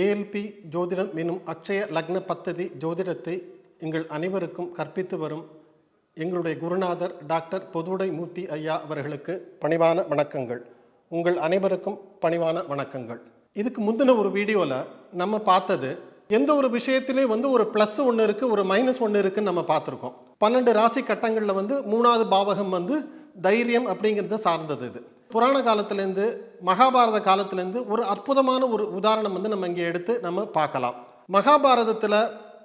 ALP ஜோதிடம் எனும் அக்ஷய லக்ன பத்ததி ஜோதிடத்தை எங்கள் அனைவருக்கும் கற்பித்து வரும் எங்களுடைய குருநாதர் டாக்டர் பொதுவுடை மூர்த்தி ஐயா அவர்களுக்கு பணிவான வணக்கங்கள். உங்கள் அனைவருக்கும் பணிவான வணக்கங்கள். இதுக்கு முந்தின ஒரு வீடியோவில் நம்ம பார்த்தது எந்த ஒரு விஷயத்திலே வந்து ஒரு ப்ளஸ் ஒன்று இருக்குது ஒரு மைனஸ் ஒன்று இருக்குதுன்னு நம்ம பார்த்துருக்கோம். பன்னெண்டு ராசி கட்டங்களில் வந்து மூணாவது பாவகம் வந்து தைரியம் அப்படிங்கிறத சார்ந்தது இது. புராண காலத்திலேருந்து மகாபாரத காலத்திலேருந்து ஒரு அற்புதமான ஒரு உதாரணம் வந்து நம்ம இங்கே எடுத்து நம்ம பார்க்கலாம். மகாபாரதத்தில்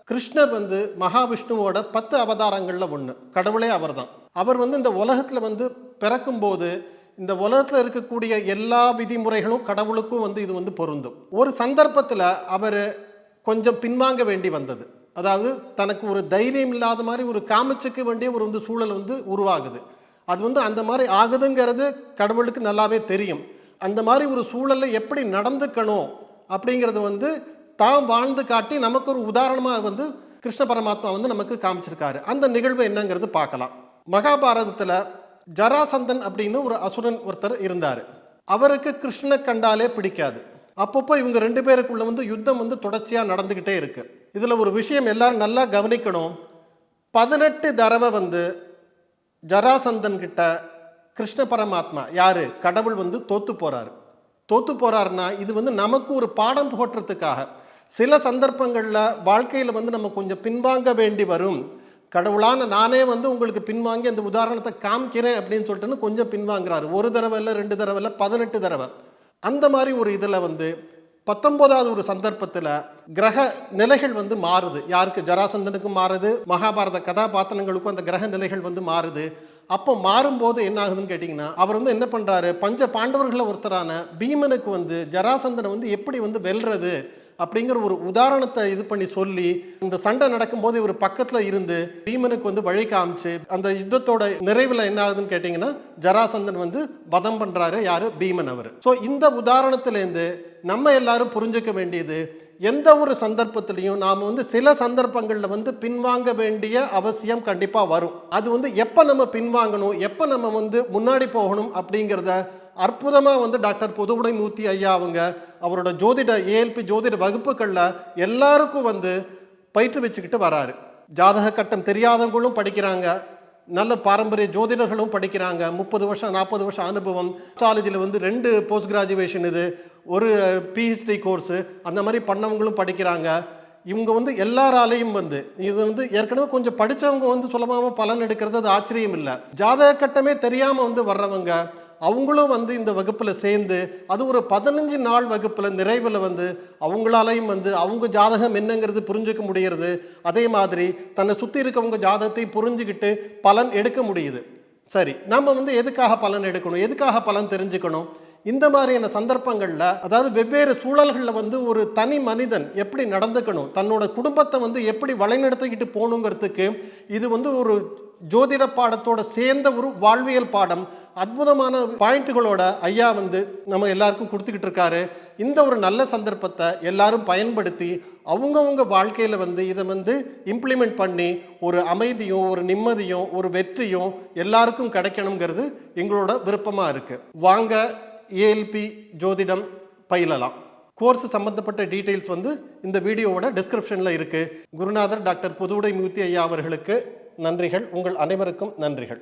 கிருஷ்ணர் வந்து மகாவிஷ்ணுவோட பத்து அவதாரங்களில் ஒன்று கடவுளே அவர்தான். அவர் வந்து இந்த உலகத்தில் வந்து பிறக்கும்போது இந்த உலகத்தில் இருக்கக்கூடிய எல்லா விதிமுறைகளும் கடவுளுக்கும் வந்து இது வந்து பொருந்தும். ஒரு சந்தர்ப்பத்தில் அவர் கொஞ்சம் பின்வாங்க வேண்டி வந்தது. அதாவது தனக்கு ஒரு தைரியம் இல்லாத மாதிரி ஒரு காமிச்சுக்க வேண்டிய ஒரு வந்து சூழல் வந்து உருவாகுது. அது வந்து அந்த மாதிரி ஆகுதுங்கிறது கடவுளுக்கு நல்லாவே தெரியும். அந்த மாதிரி ஒரு சூழலில் எப்படி நடந்துக்கணும் அப்படிங்கிறது வந்து தாம் வாழ்ந்து காட்டி நமக்கு ஒரு உதாரணமாக வந்து கிருஷ்ண பரமாத்மா வந்து நமக்கு காமிச்சிருக்காரு. அந்த நிகழ்வு என்னங்கிறது பார்க்கலாம். மகாபாரதத்தில் ஜராசந்தன் அப்படின்னு ஒரு அசுரன் ஒருத்தர் இருந்தார். அவருக்கு கிருஷ்ணனை கண்டாலே பிடிக்காது. அப்பப்போ இவங்க ரெண்டு பேருக்குள்ள வந்து யுத்தம் வந்து தொடர்ச்சியாக நடந்துக்கிட்டே இருக்குது இதில் ஒரு விஷயம் எல்லாரும் நல்லா கவனிக்கணும். பதினெட்டு தடவை வந்து ஜராசந்தன் கிட்ட கிருஷ்ண பரமாத்மா யாரு? கடவுள் வந்து தோத்து போறாரு. தோத்து போறாருன்னா இது வந்து நமக்கு ஒரு பாடம் போட்டுறதுக்காக சில சந்தர்ப்பங்களில் வாழ்க்கையில் வந்து நம்ம கொஞ்சம் பின்வாங்க வேண்டி வரும். கடவுளான நானே வந்து உங்களுக்கு பின்வாங்கி அந்த உதாரணத்தை காமிக்கிறேன் அப்படின்னு சொல்லிட்டுன்னு கொஞ்சம் பின்வாங்குறாரு. ஒரு தடவை இல்லை ரெண்டு தடவை இல்லை பதினெட்டு தடவை. அந்த மாதிரி ஒரு இதில் வந்து பத்தொன்பதாவது ஒரு சந்தர்ப்பத்தில் கிரக நிலைகள் வந்து மாறுது. யாருக்கு? ஜராசந்தனுக்கும் மாறுது. மகாபாரத கதாபாத்திரங்களுக்கும் அந்த கிரக நிலைகள் வந்து மாறுது. அப்போ மாறும்போது என்ன ஆகுதுன்னு கேட்டிங்கன்னா அவர் வந்து என்ன பண்ணுறாரு பஞ்ச பாண்டவர்களில் ஒருத்தரான பீமனுக்கு வந்து ஜராசந்தனை வந்து எப்படி வந்து வெல்றது? அப்படிங்கிற ஒரு உதாரணத்தை இது பண்ணி சொல்லி இந்த சண்டை நடக்கும்போது இவர் பக்கத்தில் இருந்து பீமனுக்கு வந்து வழி காமிச்சு அந்த யுத்தத்தோட நிறைவில் என்ன ஆகுதுன்னு கேட்டிங்கன்னா ஜராசந்தன் வந்து வதம் பண்ணுறாரு யார்? பீமன் அவர். ஸோ இந்த உதாரணத்துலேருந்து நம்ம எல்லாரும் புரிஞ்சுக்க வேண்டியது எந்த ஒரு சந்தர்ப்பத்திலையும் நாம் வந்து சில சந்தர்ப்பங்களில் வந்து பின்வாங்க வேண்டிய அவசியம் கண்டிப்பாக வரும். அது வந்து எப்போ நம்ம பின்வாங்கணும் எப்போ நம்ம வந்து முன்னாடி போகணும் அப்படிங்கிறத அற்புதமாக வந்து டாக்டர் புதுவுடை மூர்த்தி ஐயா அவங்க அவரோட ஜோதிட ஏஎல்பி ஜோதிட வகுப்புகளில் எல்லாருக்கும் வந்து பயிற்றுவிச்சுக்கிட்டு வராரு. ஜாதக கட்டம் தெரியாதவங்களும் படிக்கிறாங்க. நல்ல பாரம்பரிய ஜோதிடர்களும் படிக்கிறாங்க. முப்பது வருஷம் நாற்பது வருஷம் அனுபவம். காலேஜில் வந்து ரெண்டு போஸ்ட் கிராஜுவேஷன் இது ஒரு பிஹெச்டி கோர்ஸு அந்த மாதிரி பண்ணவங்களும் படிக்கிறாங்க. இவங்க வந்து எல்லாராலையும் வந்து இது வந்து ஏற்கனவே கொஞ்சம் படித்தவங்க வந்து சுலபமாக பலன் எடுக்கிறது அது ஆச்சரியம் இல்லை. ஜாதக கட்டமே தெரியாமல் வந்து வர்றவங்க அவங்களும் வந்து இந்த வகுப்பில் சேர்ந்து அது ஒரு பதினஞ்சு நாள் வகுப்பில் நிறைவில் வந்து அவங்களாலையும் வந்து அவங்க ஜாதகம் என்னங்கிறது புரிஞ்சுக்க முடிகிறது அதே மாதிரி தன்னை சுற்றி இருக்கவங்க ஜாதகத்தை புரிஞ்சுக்கிட்டு பலன் எடுக்க முடியுது. சரி நம்ம வந்து எதுக்காக பலன் எடுக்கணும்? எதுக்காக பலன் தெரிஞ்சுக்கணும்? இந்த மாதிரியான சந்தர்ப்பங்களில் அதாவது வெவ்வேறு சூழல்களில் வந்து ஒரு தனி மனிதன் எப்படி நடந்துக்கணும்? தன்னோட குடும்பத்தை வந்து எப்படி வழிநடத்திக்கிட்டு போகணுங்கிறதுக்கு இது வந்து ஒரு ஜோதிட பாடத்தோட சேர்ந்த ஒரு வாழ்வியல் பாடம். அற்புதமான பாயிண்ட்டுகளோட ஐயா வந்து நம்ம எல்லாருக்கும் கொடுத்துக்கிட்டு இருக்காரு இந்த ஒரு நல்ல சந்தர்ப்பத்தை எல்லாரும் பயன்படுத்தி அவங்கவுங்க வாழ்க்கையில் வந்து இதை வந்து இம்ப்ளிமெண்ட் பண்ணி ஒரு அமைதியும் ஒரு நிம்மதியும் ஒரு வெற்றியும் எல்லாருக்கும் கிடைக்கணுங்கிறது எங்களோட விருப்பமாக இருக்குது வாங்க ஏஎல்பி ஜோதிடம் பயிலலாம். கோர்ஸ் சம்பந்தப்பட்ட டீட்டெயில்ஸ் வந்து இந்த வீடியோவோட டிஸ்கிரிப்ஷனில் இருக்குது குருநாதர் டாக்டர் புதுவுடை மூர்த்தி ஐயா அவர்களுக்கு நன்றிகள். உங்கள் அனைவருக்கும் நன்றிகள்.